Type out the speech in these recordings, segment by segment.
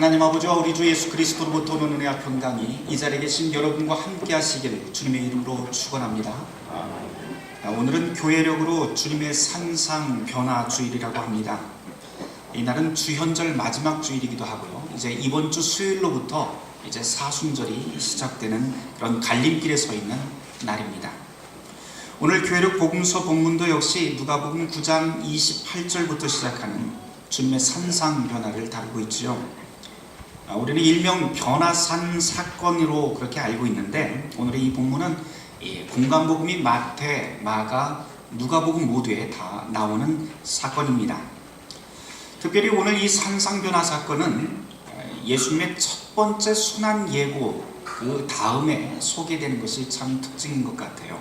하나님 아버지와 우리 주 예수 그리스도로부터 오는 은혜와 평강이 이 자리에 계신 여러분과 함께 하시길 주님의 이름으로 축원합니다. 아, 오늘은 교회력으로 주님의 산상 변화 주일이라고 합니다. 이날은 주현절 마지막 주일이기도 하고요. 이제 이번 주 수요일로부터 이제 사순절이 시작되는 그런 갈림길에 서 있는 날입니다. 오늘 교회력 복음서 본문도 역시 누가복음 9장 28절부터 시작하는 주님의 산상 변화를 다루고 있지요. 아, 우리는 일명 변화산 사건으로 그렇게 알고 있는데 오늘의 이 본문은 이 공간복음이 마태, 마가, 누가복음 모두에 다 나오는 사건입니다. 특별히 오늘 이 산상 변화 사건은 예수님의 첫 번째 순환 예고 그 다음에 소개되는 것이 참 특징인 것 같아요.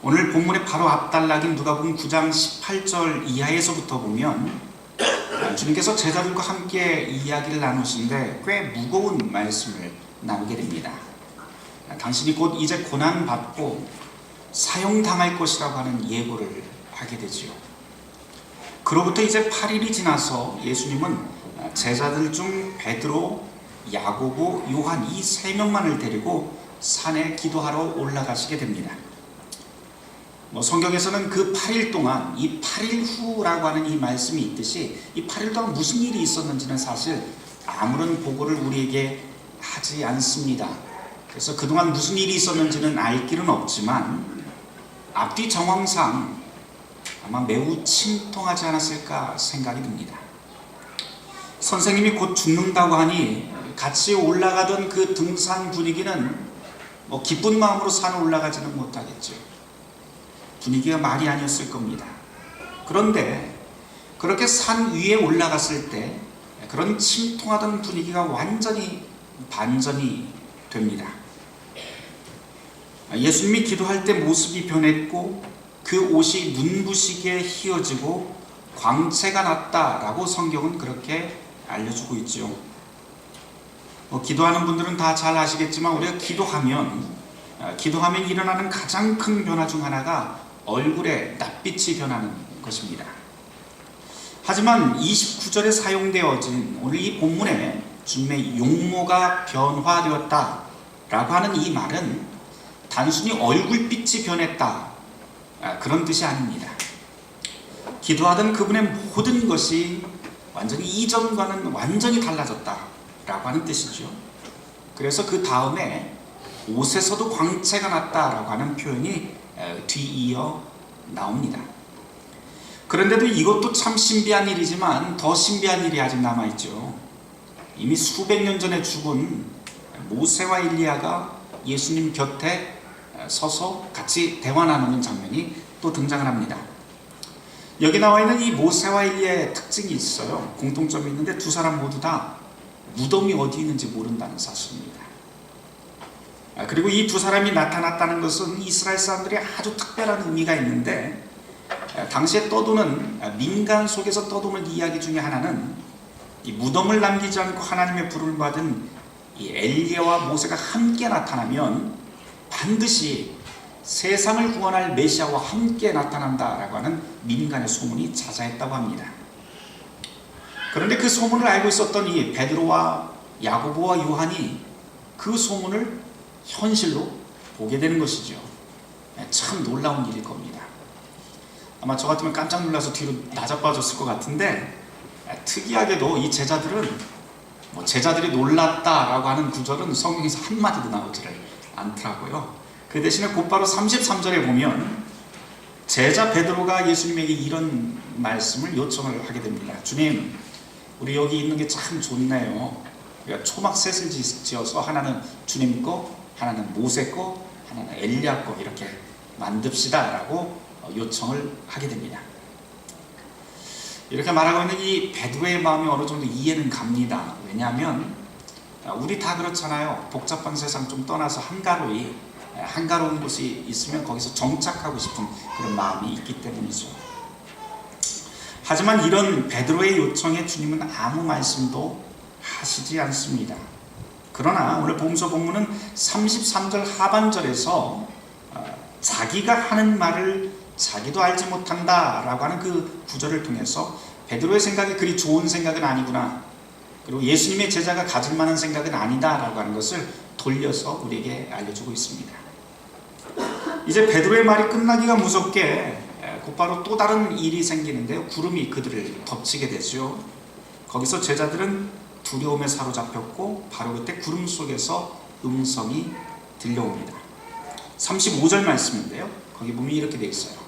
오늘 본문의 바로 앞단락인 누가복음 9장 18절 이하에서부터 보면 주님께서 제자들과 함께 이야기를 나누시는데 꽤 무거운 말씀을 나누게 됩니다. 당신이 곧 이제 고난 받고 사형당할 것이라고 하는 예고를 하게 되지요. 그로부터 이제 8일이 지나서 예수님은 제자들 중 베드로, 야고보, 요한 이 세 명만을 데리고 산에 기도하러 올라가시게 됩니다. 뭐 성경에서는 그 8일 동안 이 8일 후라고 하는 이 말씀이 있듯이 이 8일 동안 무슨 일이 있었는지는 사실 아무런 보고를 우리에게 하지 않습니다. 그래서 그동안 무슨 일이 있었는지는 알 길은 없지만 앞뒤 정황상 아마 매우 침통하지 않았을까 생각이 듭니다. 선생님이 곧 죽는다고 하니 같이 올라가던 그 등산 분위기는 뭐 기쁜 마음으로 산에 올라가지는 못하겠죠. 분위기가 말이 아니었을 겁니다. 그런데 그렇게 산 위에 올라갔을 때 그런 침통하던 분위기가 완전히 반전이 됩니다. 예수님이 기도할 때 모습이 변했고 그 옷이 눈부시게 휘어지고 광채가 났다라고 성경은 그렇게 알려주고 있죠. 뭐 기도하는 분들은 다 잘 아시겠지만 우리가 기도하면 기도하면 일어나는 가장 큰 변화 중 하나가 얼굴에 낯빛이 변하는 것입니다. 하지만 29절에 사용되어진 오늘 이 본문에 주님의 용모가 변화되었다 라고 하는 이 말은 단순히 얼굴빛이 변했다 그런 뜻이 아닙니다. 기도하던 그분의 모든 것이 완전히 이전과는 완전히 달라졌다 라고 하는 뜻이죠. 그래서 그 다음에 옷에서도 광채가 났다라고 하는 표현이 뒤이어 나옵니다. 그런데도 이것도 참 신비한 일이지만 더 신비한 일이 아직 남아있죠. 이미 수백 년 전에 죽은 모세와 일리야가 예수님 곁에 서서 같이 대화 나누는 장면이 또 등장을 합니다. 여기 나와 있는 이 모세와 일리야의 특징이 있어요. 공통점이 있는데 두 사람 모두 다 무덤이 어디 있는지 모른다는 사실입니다. 아, 그리고 이 두 사람이 나타났다는 것은 이스라엘 사람들이 아주 특별한 의미가 있는데 아, 당시에 떠도는 아, 민간 속에서 떠도는 이야기 중에 하나는 이 무덤을 남기지 않고 하나님의 불을 받은 이 엘리야와 모세가 함께 나타나면 반드시 세상을 구원할 메시아와 함께 나타난다라고 하는 민간의 소문이 자자했다고 합니다. 그런데 그 소문을 알고 있었던 이 베드로와 야고보와 요한이 그 소문을 현실로 보게 되는 것이죠. 네, 참 놀라운 일일 겁니다. 아마 저 같으면 깜짝 놀라서 뒤로 나자빠졌을 것 같은데 네, 특이하게도 이 제자들은 뭐 제자들이 놀랐다라고 하는 구절은 성경에서 한마디도 나오지를 않더라고요. 그 대신에 곧바로 33절에 보면 제자 베드로가 예수님에게 이런 말씀을 요청을 하게 됩니다. 주님, 우리 여기 있는 게 참 좋네요. 우리가 초막 셋을 지어서 하나는 주님 거, 하나는 모세 거, 하나는 엘리야 거 이렇게 만듭시다라고 요청을 하게 됩니다. 이렇게 말하고 있는 이 베드로의 마음이 어느 정도 이해는 갑니다. 왜냐하면 우리 다 그렇잖아요. 복잡한 세상 좀 떠나서 한가로이 한가로운 곳이 있으면 거기서 정착하고 싶은 그런 마음이 있기 때문이죠. 하지만 이런 베드로의 요청에 주님은 아무 말씀도 하시지 않습니다. 그러나 오늘 봉서 본문은 33절 하반절에서 자기가 하는 말을 자기도 알지 못한다라고 하는 그 구절을 통해서 베드로의 생각이 그리 좋은 생각은 아니구나. 그리고 예수님의 제자가 가질 만한 생각은 아니다라고 하는 것을 돌려서 우리에게 알려주고 있습니다. 이제 베드로의 말이 끝나기가 무섭게 에, 곧바로 또 다른 일이 생기는데요. 구름이 그들을 덮치게 되죠. 거기서 제자들은 두려움에 사로잡혔고 바로 그때 구름 속에서 음성이 들려옵니다. 35절 말씀인데요. 거기 보면 이렇게 돼 있어요.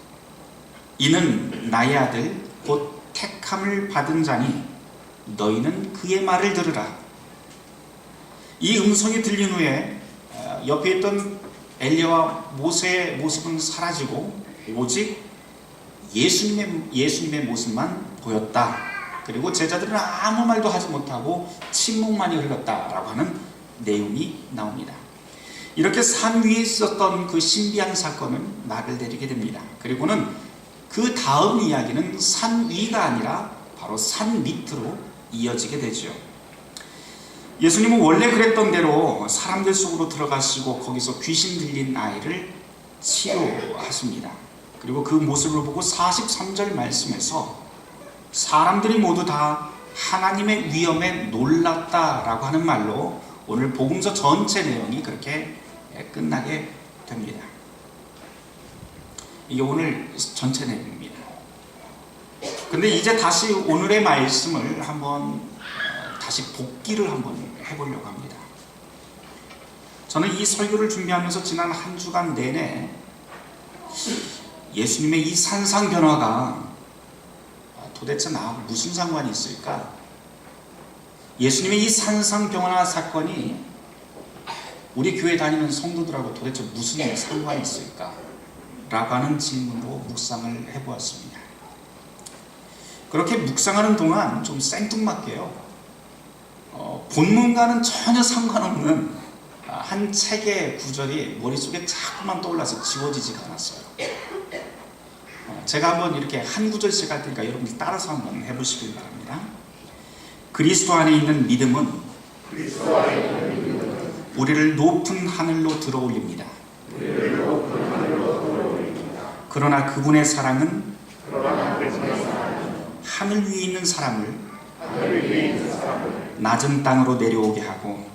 이는 나의 아들 곧 택함을 받은 자니 너희는 그의 말을 들으라. 이 음성이 들린 후에 어, 옆에 있던 엘리야와 모세의 모습은 사라지고 오직 예수님의 예수님의 모습만 보였다. 그리고 제자들은 아무 말도 하지 못하고 침묵만이 흘렀다라고 하는 내용이 나옵니다. 이렇게 산 위에 있었던 그 신비한 사건은 나를 내리게 됩니다. 그리고는 그 다음 이야기는 산 위가 아니라 바로 산 밑으로 이어지게 되죠. 예수님은 원래 그랬던 대로 사람들 속으로 들어가시고 거기서 귀신 들린 아이를 치료하십니다. 그리고 그 모습을 보고 43절 말씀에서 사람들이 모두 다 하나님의 위엄에 놀랐다라고 하는 말로 오늘 복음서 전체 내용이 그렇게 끝나게 됩니다. 이게 오늘 전체 내용입니다. 근데 이제 다시 오늘의 말씀을 한번 어, 다시 복기를 한번 해보려고 합니다. 저는 이 설교를 준비하면서 지난 한 주간 내내 예수님의 이 산상 변화가 도대체 나하고 무슨 상관이 있을까? 예수님의 이 산상 변화 사건이 우리 교회 다니는 성도들하고 도대체 무슨 상관이 있을까? 라고 하는 질문으로 묵상을 해보았습니다. 그렇게 묵상하는 동안 좀 생뚱맞게요. 어, 본문과는 전혀 상관없는 한 책의 구절이 머릿속에 자꾸만 떠올라서 지워지지가 않았어요. 어, 제가 한번 이렇게 한 구절씩 할 테니까 여러분들 따라서 한번 해보시길 바랍니다. 그리스도 안에 있는 믿음은 우리를 높은 하늘로 들어올립니다. 그러나 그분의 사랑은 하늘 위에 있는 사람을 낮은 땅으로 내려오게 하고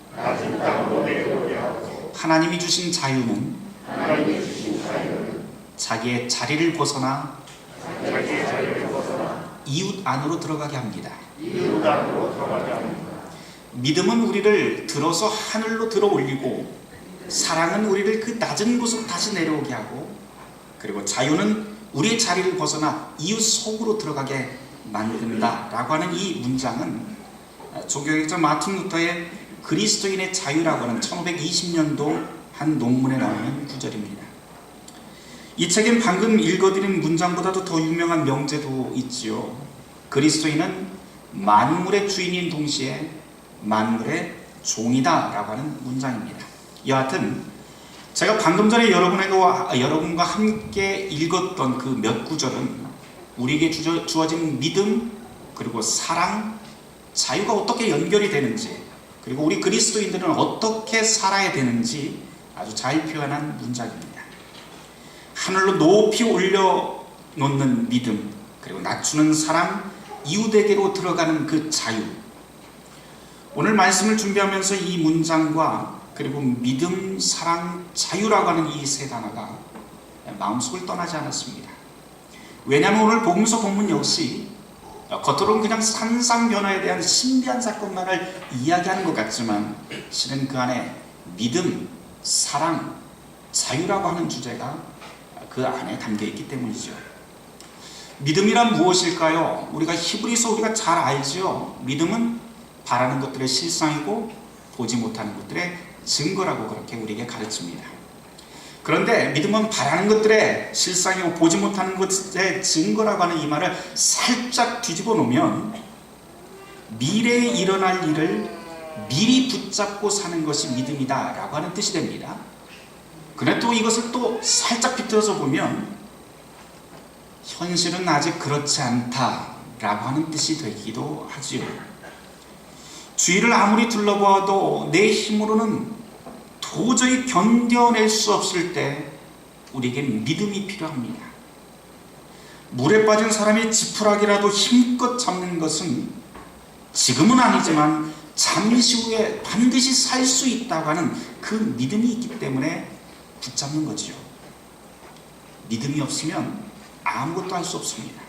하나님이 주신 자유는 자기의 자리를 벗어나 이웃 안으로 들어가게 합니다. 믿음은 우리를 들어서 하늘로 들어 올리고 사랑은 우리를 그 낮은 곳으로 다시 내려오게 하고 그리고 자유는 우리의 자리를 벗어나 이웃 속으로 들어가게 만든다라고 하는 이 문장은 종교학자 마틴 루터의 그리스도인의 자유라고 하는 1520년도 한 논문에 나오는 구절입니다. 이 책엔 방금 읽어드린 문장보다도 더 유명한 명제도 있지요. 그리스도인은 만물의 주인인 동시에 만물의 종이다 라고 하는 문장입니다. 여하튼 제가 방금 전에 여러분과 여러분과 함께 읽었던 그 몇 구절은 우리에게 주어진 믿음 그리고 사랑, 자유가 어떻게 연결이 되는지 그리고 우리 그리스도인들은 어떻게 살아야 되는지 아주 잘 표현한 문장입니다. 하늘로 높이 올려 놓는 믿음 그리고 낮추는 사랑, 이웃에게로 들어가는 그 자유. 오늘 말씀을 준비하면서 이 문장과 그리고 믿음, 사랑, 자유라고 하는 이 세 단어가 마음속을 떠나지 않았습니다. 왜냐하면 오늘 복음서 본문 역시 겉으로는 그냥 산상 변화에 대한 신비한 사건만을 이야기하는 것 같지만 실은 그 안에 믿음, 사랑, 자유라고 하는 주제가 그 안에 담겨 있기 때문이죠. 믿음이란 무엇일까요? 우리가 히브리서 우리가 잘 알지요. 믿음은 바라는 것들의 실상이고 보지 못하는 것들의 증거라고 그렇게 우리에게 가르칩니다. 그런데 믿음은 바라는 것들의 실상이고 보지 못하는 것의 증거라고 하는 이 말을 살짝 뒤집어 놓으면 미래에 일어날 일을 미리 붙잡고 사는 것이 믿음이다 라고 하는 뜻이 됩니다. 또 이것을 또 살짝 비틀어서 보면 현실은 아직 그렇지 않다 라고 하는 뜻이 되기도 하지요. 주위를 아무리 둘러보아도 내 힘으로는 도저히 견뎌낼 수 없을 때 우리에게 믿음이 필요합니다. 물에 빠진 사람이 지푸라기라도 힘껏 잡는 것은 지금은 아니지만 잠시 후에 반드시 살 수 있다고 하는 그 믿음이 있기 때문에 붙잡는 거지요. 믿음이 없으면 아무것도 할 수 없습니다.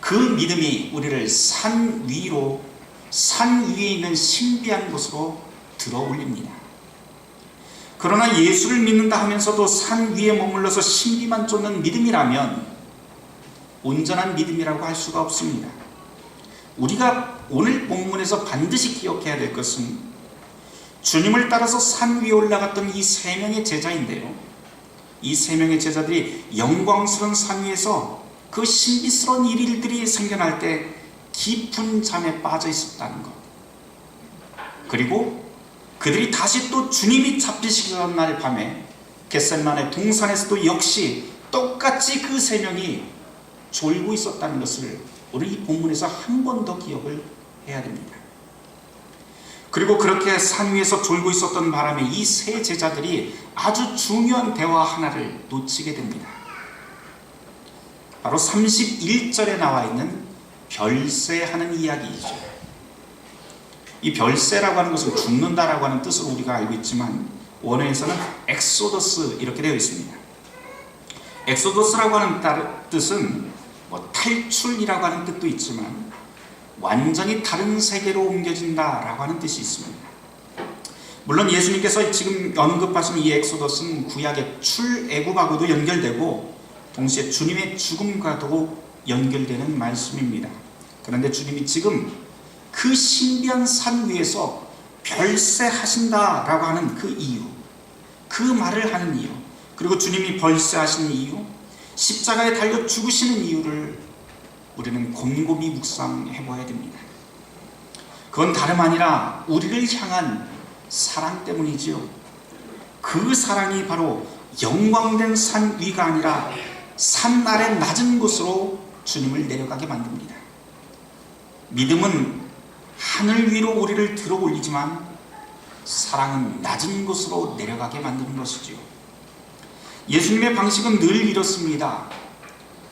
그 믿음이 우리를 산 위로 산 위에 있는 신비한 곳으로 들어 올립니다. 그러나 예수를 믿는다 하면서도 산 위에 머물러서 신비만 쫓는 믿음이라면 온전한 믿음이라고 할 수가 없습니다. 우리가 오늘 본문에서 반드시 기억해야 될 것은 주님을 따라서 산 위에 올라갔던 이 세 명의 제자인데요. 이 세 명의 제자들이 영광스러운 산 위에서 그 신비스러운 일들이 생겨날 때 깊은 잠에 빠져 있었다는 것. 그리고 그들이 다시 또 주님이 잡히시기 전날 밤에 겟셀만의 동산에서도 역시 똑같이 그 세 명이 졸고 있었다는 것을 우리 이 본문에서 한 번 더 기억을 해야 됩니다. 그리고 그렇게 산 위에서 졸고 있었던 바람에 이 세 제자들이 아주 중요한 대화 하나를 놓치게 됩니다. 바로 31절에 나와 있는 별세하는 이야기이죠. 이 별세라고 하는 것은 죽는다라고 하는 뜻으로 우리가 알고 있지만 원어에서는 엑소더스 이렇게 되어 있습니다. 엑소더스라고 하는 뜻은 뭐 탈출이라고 하는 뜻도 있지만 완전히 다른 세계로 옮겨진다라고 하는 뜻이 있습니다. 물론 예수님께서 지금 언급하신 이 엑소더스는 구약의 출애굽하고도 연결되고 동시에 주님의 죽음과도 연결되는 말씀입니다. 그런데 주님이 지금 그 신비한 산 위에서 별세하신다라고 하는 그 이유, 그 말을 하는 이유, 그리고 주님이 벌세하시는 이유, 십자가에 달려 죽으시는 이유를 우리는 곰곰이 묵상해 봐야 됩니다. 그건 다름 아니라 우리를 향한 사랑 때문이지요. 그 사랑이 바로 영광된 산 위가 아니라 산 아래 낮은 곳으로 주님을 내려가게 만듭니다. 믿음은 하늘 위로 우리를 들어 올리지만 사랑은 낮은 곳으로 내려가게 만드는 것이지요. 예수님의 방식은 늘 이렇습니다.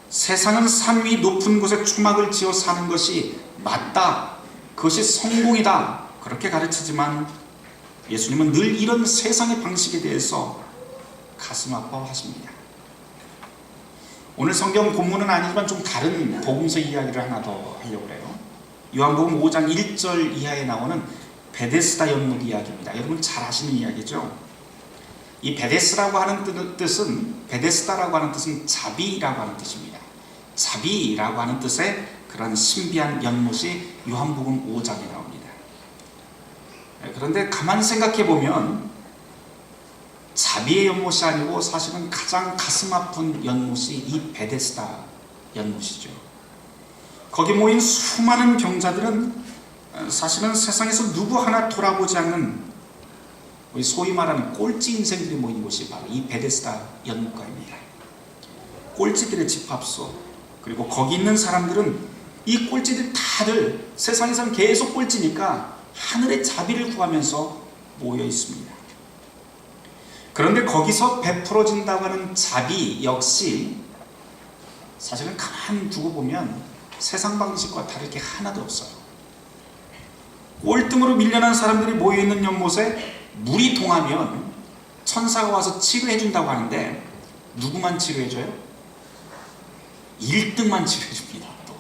세상은 산위 높은 곳에 초막을 지어 사는 것이 맞다. 그것이 성공이다. 그렇게 가르치지만 예수님은 늘 이런 세상의 방식에 대해서 가슴 아파하십니다. 오늘 성경 본문은 아니지만 좀 다른 복음서 이야기를 하나 더 하려고 해요. 요한복음 5장 1절 이하에 나오는 베데스다 연못 이야기입니다. 여러분 잘 아시는 이야기죠? 이 베데스라고 하는 뜻은 베데스다라고 하는 뜻은 자비라고 하는 뜻입니다. 자비라고 하는 뜻의 그런 신비한 연못이 요한복음 5장에 나옵니다. 그런데 가만 생각해 보면 자비의 연못이 아니고 사실은 가장 가슴 아픈 연못이 이 베데스다 연못이죠. 거기 모인 수많은 병자들은 사실은 세상에서 누구 하나 돌아보지 않는 소위 말하는 꼴찌 인생들이 모인 곳이 바로 이 베데스다 연못가입니다. 꼴찌들의 집합소 그리고 거기 있는 사람들은 이 꼴찌들 다들 세상에서는 계속 꼴찌니까 하늘의 자비를 구하면서 모여 있습니다. 그런데 거기서 베풀어진다고 하는 자비 역시 사실은 가만 두고 보면 세상 방식과 다를 게 하나도 없어요. 꼴등으로 밀려난 사람들이 모여있는 연못에 물이 동하면 천사가 와서 치료해 준다고 하는데 누구만 치료해 줘요? 1등만 치료해 줍니다. 또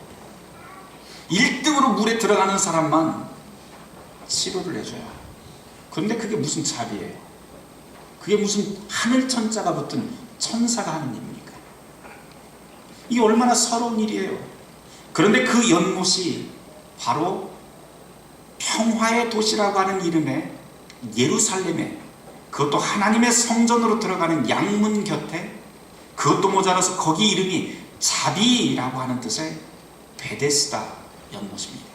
1등으로 물에 들어가는 사람만 치료를 해줘요. 그런데 그게 무슨 자비예요? 그게 무슨 하늘 천자가 붙은 천사가 하는 일입니까? 이게 얼마나 서러운 일이에요. 그런데 그 연못이 바로 평화의 도시라고 하는 이름의 예루살렘에 그것도 하나님의 성전으로 들어가는 양문 곁에 그것도 모자라서 거기 이름이 자비라고 하는 뜻의 베데스다 연못입니다.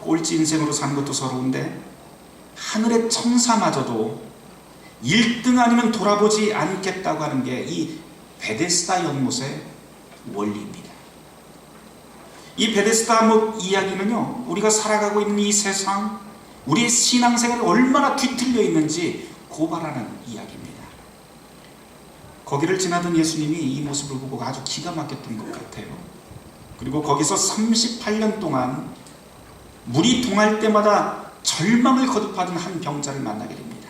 꼴찌 인생으로 사는 것도 서러운데 하늘의 천사마저도 1등 아니면 돌아보지 않겠다고 하는 게 이 베데스다 연못의 원리입니다. 이 베데스다 못 이야기는요, 우리가 살아가고 있는 이 세상, 우리의 신앙생활이 얼마나 뒤틀려 있는지 고발하는 이야기입니다. 거기를 지나던 예수님이 이 모습을 보고 아주 기가 막혔던 것 같아요. 그리고 거기서 38년 동안 물이 동할 때마다 절망을 거듭하던 한 병자를 만나게 됩니다.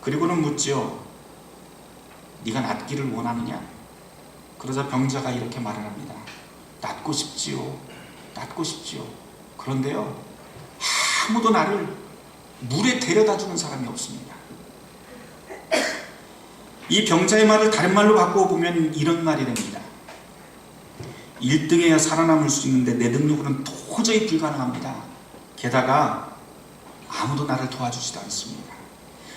그리고는 묻지요. 네가 낫기를 원하느냐? 그러자 병자가 이렇게 말을 합니다. 낫고 싶지요. 낫고 싶지요. 그런데요. 아무도 나를 물에 데려다 주는 사람이 없습니다. 이 병자의 말을 다른 말로 바꾸어 보면 이런 말이 됩니다. 1등해야 살아남을 수 있는데 내 능력으로는 도저히 불가능합니다. 게다가 아무도 나를 도와주지도 않습니다.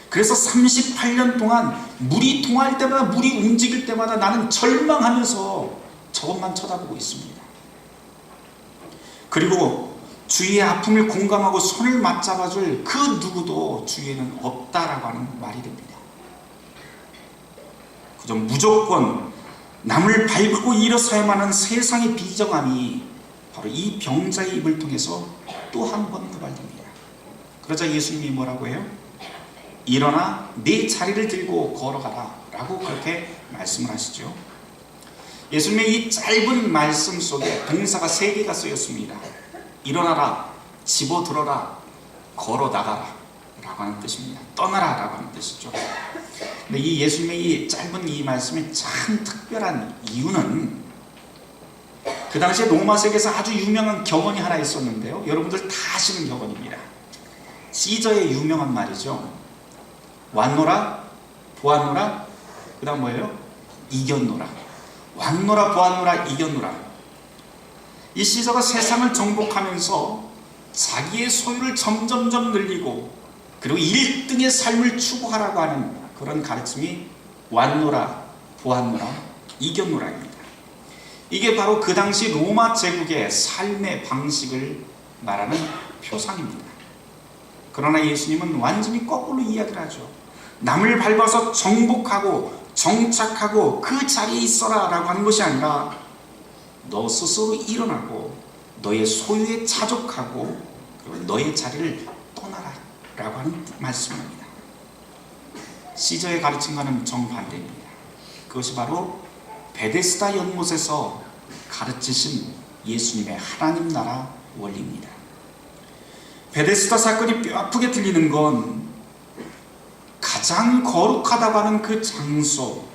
그래서 38년 동안 물이 통할 때마다 물이 움직일 때마다 나는 절망하면서 저것만 쳐다보고 있습니다. 그리고 주위의 아픔을 공감하고 손을 맞잡아줄 그 누구도 주위에는 없다라고 하는 말이 됩니다. 그저 무조건 남을 밟고 일어서야만 하는 세상의 비정함이 바로 이 병자의 입을 통해서 또 한 번 고발됩니다. 그러자 예수님이 뭐라고 해요? 일어나 네 자리를 들고 걸어가라 라고 그렇게 말씀을 하시죠. 예수님의 이 짧은 말씀 속에 동사가 세 개가 쓰였습니다. 일어나라, 집어들어라, 걸어 나가라 라고 하는 뜻입니다. 떠나라 라고 하는 뜻이죠. 근데 이 예수님의 이 짧은 이 말씀이 참 특별한 이유는 그 당시에 로마 세계에서 아주 유명한 격언이 하나 있었는데요. 여러분들 다 아시는 격언입니다. 시저의 유명한 말이죠. 왔노라, 보았노라, 그 다음 뭐예요? 이겼노라. 왔노라, 보았노라, 이겼노라. 이 시저가 세상을 정복하면서 자기의 소유를 점점점 늘리고 그리고 1등의 삶을 추구하라고 하는 그런 가르침이 왔노라, 보았노라, 이겼노라입니다. 이게 바로 그 당시 로마 제국의 삶의 방식을 말하는 표상입니다. 그러나 예수님은 완전히 거꾸로 이야기를 하죠. 남을 밟아서 정복하고 정착하고 그 자리에 있어라 라고 하는 것이 아니라 너 스스로 일어나고 너의 소유에 그리고 너의 자리를 떠나라 라고 하는 말씀입니다. 시저의 가르침과는 정반대입니다. 그것이 바로 베데스다 연못에서 가르치신 예수님의 하나님 나라 원리입니다. 베데스다 사건이 뼈아프게 들리는 건 가장 거룩하다고 하는 그 장소,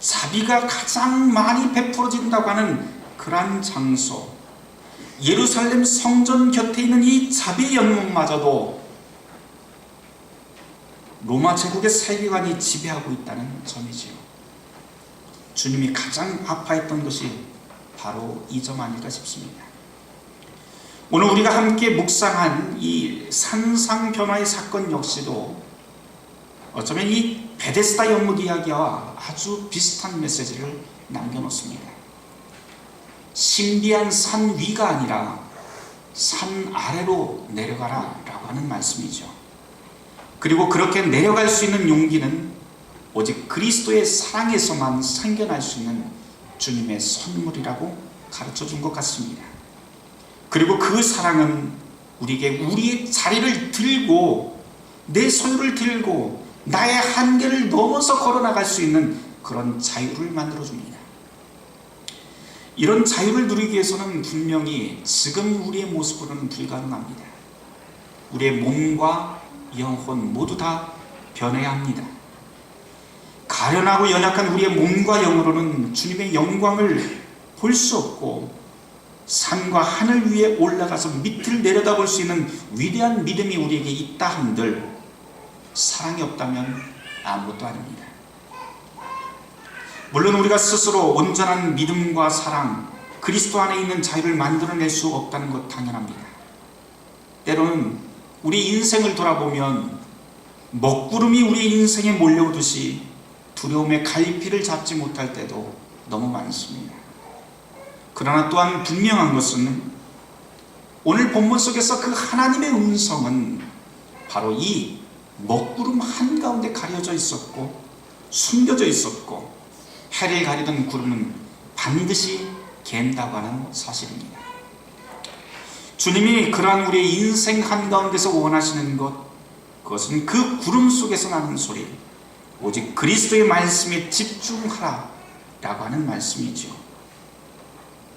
자비가 가장 많이 베풀어진다고 하는 그러한 장소, 예루살렘 성전 곁에 있는 이 자비 연못마저도 로마 제국의 세계관이 지배하고 있다는 점이지요. 주님이 가장 아파했던 것이 바로 이 점 아닐까 싶습니다. 오늘 우리가 함께 묵상한 이 산상 변화의 사건 역시도 어쩌면 이 베데스다 연못 이야기와 아주 비슷한 메시지를 남겨놓습니다. 신비한 산 위가 아니라 산 아래로 내려가라 라고 하는 말씀이죠. 그리고 그렇게 내려갈 수 있는 용기는 오직 그리스도의 사랑에서만 생겨날 수 있는 주님의 선물이라고 가르쳐 준 것 같습니다. 그리고 그 사랑은 우리에게 우리의 자리를 들고 내 소유를 들고 나의 한계를 넘어서 걸어나갈 수 있는 그런 자유를 만들어 줍니다. 이런 자유를 누리기 위해서는 분명히 지금 우리의 모습으로는 불가능합니다. 우리의 몸과 영혼 모두 다 변해야 합니다. 가련하고 연약한 우리의 몸과 영으로는 주님의 영광을 볼 수 없고 산과 하늘 위에 올라가서 밑을 내려다볼 수 있는 위대한 믿음이 우리에게 있다 한들 사랑이 없다면 아무것도 아닙니다. 물론 우리가 스스로 온전한 믿음과 사랑, 그리스도 안에 있는 자유를 만들어낼 수 없다는 것 당연합니다. 때로는 우리 인생을 돌아보면 먹구름이 우리 인생에 몰려오듯이 두려움의 갈피를 잡지 못할 때도 너무 많습니다. 그러나 또한 분명한 것은 오늘 본문 속에서 그 하나님의 음성은 바로 이 먹구름 한가운데 가려져 있었고 숨겨져 있었고 해를 가리던 구름은 반드시 갠다고 하는 사실입니다. 주님이 그러한 우리의 인생 한가운데서 원하시는 것 그것은 그 구름 속에서 나는 소리 오직 그리스도의 말씀에 집중하라 라고 하는 말씀이죠.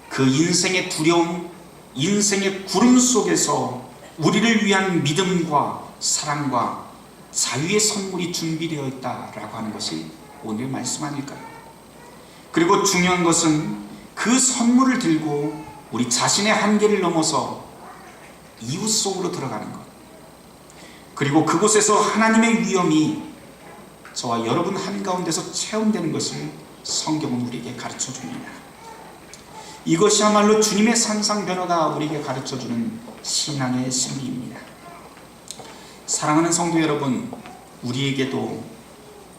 그 인생의 두려움, 인생의 구름 속에서 우리를 위한 믿음과 사랑과 자유의 선물이 준비되어 있다라고 하는 것이 오늘 말씀 아닐까요? 그리고 중요한 것은 그 선물을 들고 우리 자신의 한계를 넘어서 이웃 속으로 들어가는 것. 그리고 그곳에서 하나님의 위엄이 저와 여러분 한가운데서 체험되는 것을 성경은 우리에게 가르쳐 줍니다. 이것이야말로 주님의 상상 변화가 우리에게 가르쳐 주는 신앙의 신비입니다. 사랑하는 성도 여러분, 우리에게도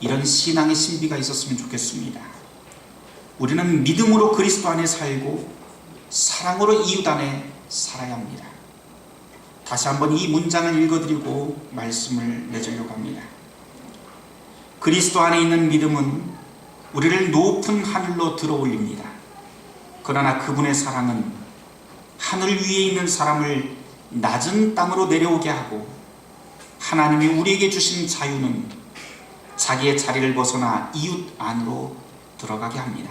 이런 신앙의 신비가 있었으면 좋겠습니다. 우리는 믿음으로 그리스도 안에 살고 사랑으로 이웃 안에 살아야 합니다. 다시 한번 이 문장을 읽어드리고 말씀을 내주려고 합니다. 그리스도 안에 있는 믿음은 우리를 높은 하늘로 들어 올립니다. 그러나 그분의 사랑은 하늘 위에 있는 사람을 낮은 땅으로 내려오게 하고 하나님이 우리에게 주신 자유는 자기의 자리를 벗어나 이웃 안으로 들어가게 합니다.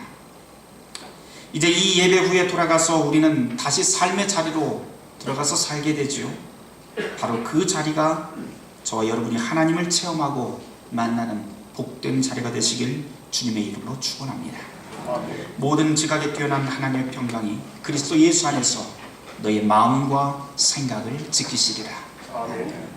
이제 이 예배 후에 돌아가서 우리는 다시 삶의 자리로 들어가서 살게 되지요. 바로 그 자리가 저와 여러분이 하나님을 체험하고 만나는 복된 자리가 되시길 주님의 이름으로 축원합니다. 모든 지각에 뛰어난 하나님의 평강이 그리스도 예수 안에서 너의 마음과 생각을 지키시리라. 아멘.